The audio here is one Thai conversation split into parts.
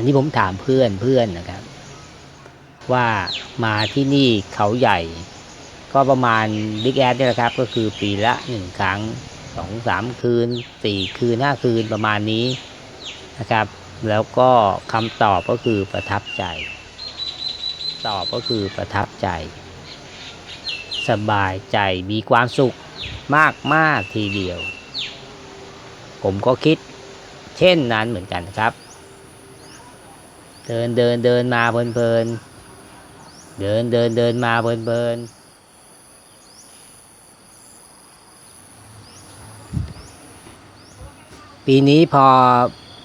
นนี้ผมถามเพื่อนเพื่อนนะครับ ว่ามาที่นี่เขาใหญ่ ก็ประมาณบิ๊กแอดนี่แหละครับ ก็คือปีละหนึ่งครั้งสองสามคืนสี่คืนห้าคืนประมาณนี้นะครับ แล้วก็คำตอบก็คือประทับใจ ตอบก็คือประทับใจ สบายใจมีความสุขมากมากทีเดียว ผมก็คิดเช่นนั้นเหมือนกันครับ เดินเดินเดินมาเพลินๆเดินเดินเดินมาเพลินๆปีนี้พอ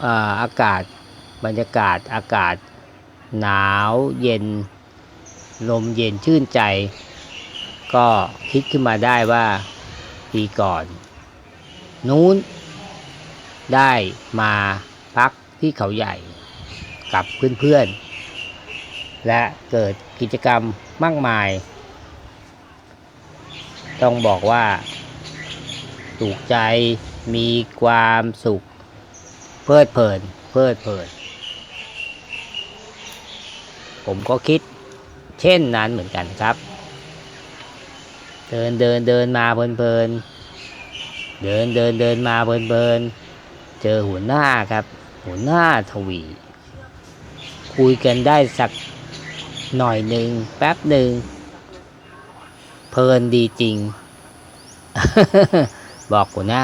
ออากาศบรรยากาศอากาศหนาวเย็น ลมเย็นชื่นใจ ก็คิดขึ้นมาได้ว่าปีก่อน นู้นได้มาพักที่เขาใหญ่ กับเพื่อนๆ และเกิดกิจกรรมมากมาย ต้องบอกว่าถูกใจมีความสุข เพลิดเพลิน เพลิดเพลิน ผมก็คิดเช่นนั้นเหมือนกันครับ เดินเดินเดินมาเพลินๆเดินเดินเดินมาเพลินๆเจอหัวหน้าครับ หัวหน้าทวี คุยกันได้สักหน่อยหนึ่งแป๊บหนึ่งเพลินดีจริง บอกหัวหน้า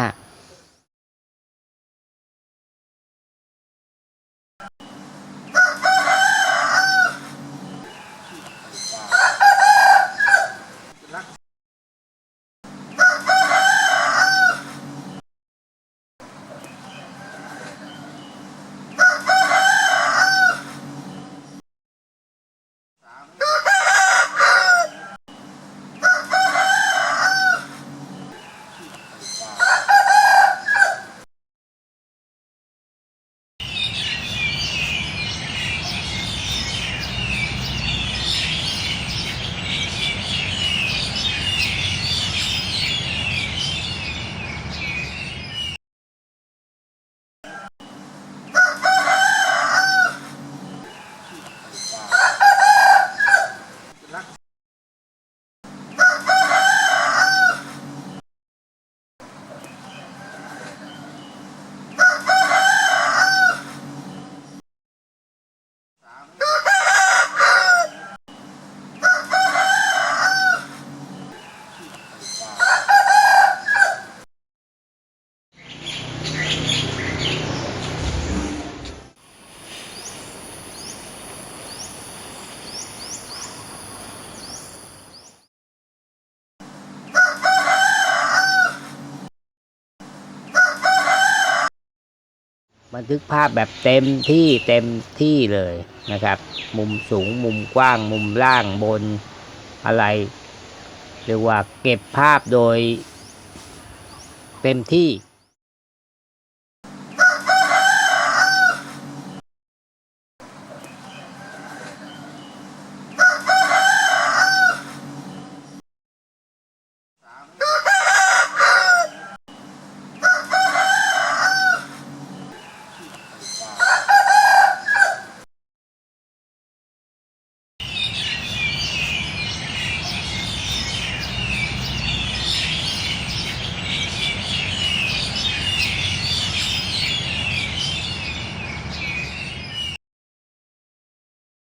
บันทึกภาพแบบเต็มที่เต็มที่เลยนะครับ มุมสูงมุมกว้าง มุมล่างบนอะไรเรียกว่าเก็บภาพโดยเต็มที่